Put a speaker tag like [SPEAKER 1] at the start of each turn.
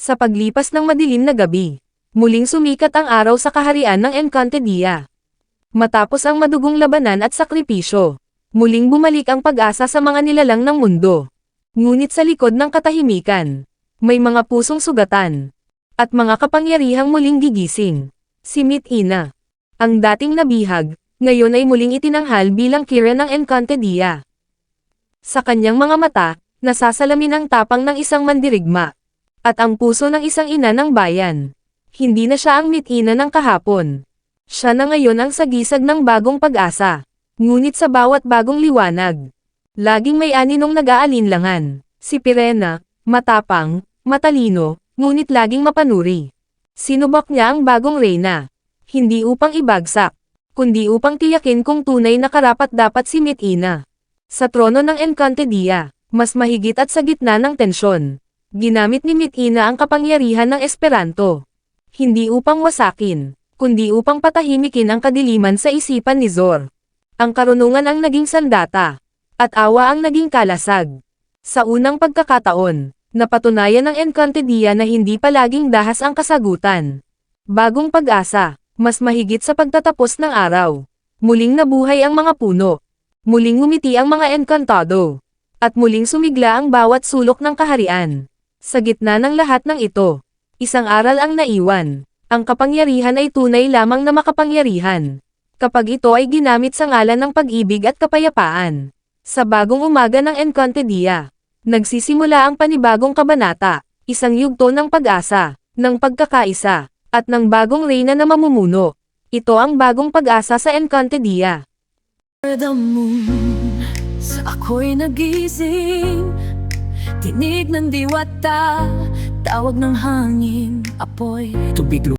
[SPEAKER 1] Sa paglipas ng madilim na gabi, muling sumikat ang araw sa kaharian ng Encantadia. Matapos ang madugong labanan at sakripisyo, muling bumalik ang pag-asa sa mga nilalang ng mundo. Ngunit sa likod ng katahimikan, may mga pusong sugatan, at mga kapangyarihang muling gigising. Si Mitina, ang dating nabihag, ngayon ay muling itinanghal bilang Kira ng Encantadia. Sa kanyang mga mata, nasasalamin ang tapang ng isang mandirigma, at ang puso ng isang ina ng bayan. Hindi na siya ang mitina ng kahapon. Siya na ngayon ang sagisag ng bagong pag-asa. Ngunit sa bawat bagong liwanag, laging may aninong nag-aalinlangan. Si Pirena, matapang, matalino, ngunit laging mapanuri. Sinubak niya ang bagong reyna. Hindi upang ibagsak, kundi upang tiyakin kung tunay na karapat dapat si Mitina. Sa trono ng Encantadia, mas mahigit at sa gitna ng tensyon, ginamit ni Mitina ang kapangyarihan ng Esperanto. Hindi upang wasakin, kundi upang patahimikin ang kadiliman sa isipan ni Zor. Ang karunungan ang naging sandata, at awa ang naging kalasag. Sa unang pagkakataon, napatunayan ng Encantadia na hindi palaging dahas ang kasagutan. Bagong pag-asa, mas mahigit sa pagtatapos ng araw. Muling nabuhay ang mga puno. Muling ngumiti ang mga enkantado. At muling sumigla ang bawat sulok ng kaharian. Sa gitna ng lahat ng ito, isang aral ang naiwan. Ang kapangyarihan ay tunay lamang na makapangyarihan. Kapag ito ay ginamit sa ngalan ng pag-ibig at kapayapaan. Sa bagong umaga ng Encantadia, nagsisimula ang panibagong kabanata, isang yugto ng pag-asa, ng pagkakaisa, at ng bagong reyna na mamumuno. Ito ang bagong pag-asa sa Encantadia.
[SPEAKER 2] The moon, ako'y nagising Tinig ng diwata, tawag ng hangin, apoy.
[SPEAKER 3] Tubig